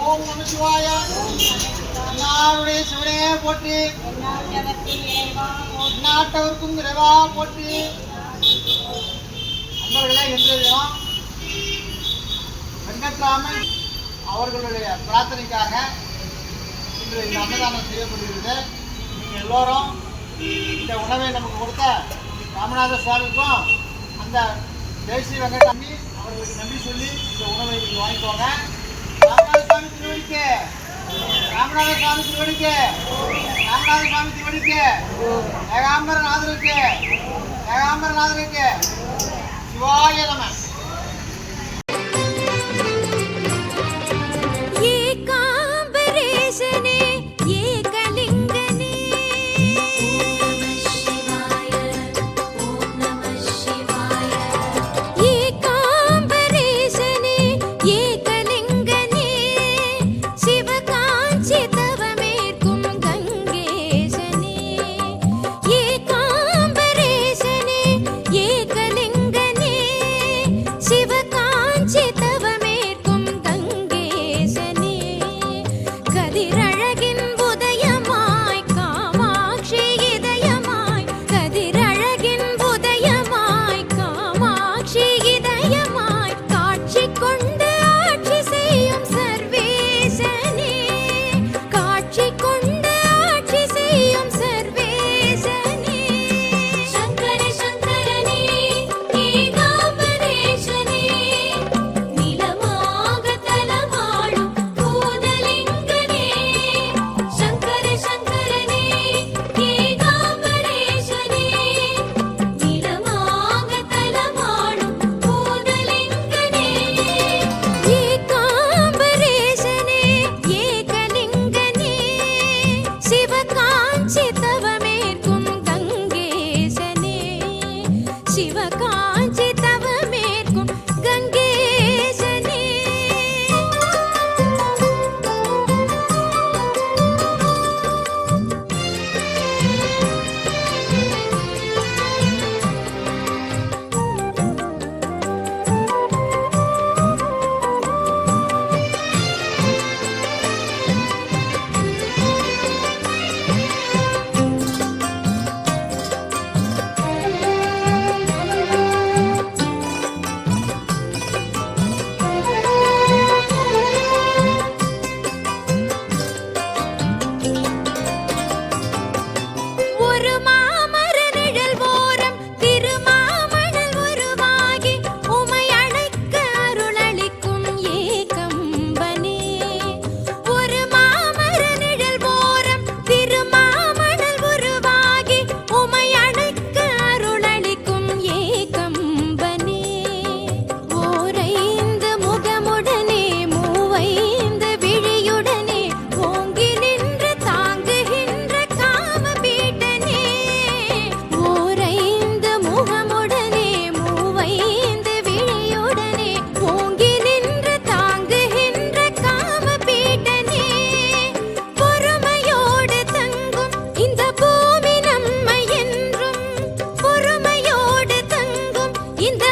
ஓம் நமசிவாய நாளுடைய சிவனே போற்றி. நாட்டவருக்கும் இறைவா போற்றி. அன்பர்களே இன்றைய வெங்கட்ராமன் அவர்களுடைய பிரார்த்தனைக்காக இன்று இந்த அன்னதானம் செய்யப்படுகிறது நீங்கள் எல்லோரும் இந்த உணவை நமக்கு கொடுத்த ராமநாத சுவாமிக்கும் அந்த தேசிய வெங்கடாமி உங்களுக்கு நன்றி சொல்லி இந்த உணவை நீங்கள் வாங்கிக்கோங்க. ராமநாத சுவாமி திருவடிக்கு. ராமநாத சுவாமி திருவடிக்கு. ராமநாத சுவாமி திருவடிக்கு. ஏகாம்பர நாதருக்கு ஏகாம்பர நாதருக்கு சிவாய நம. you want. இந்த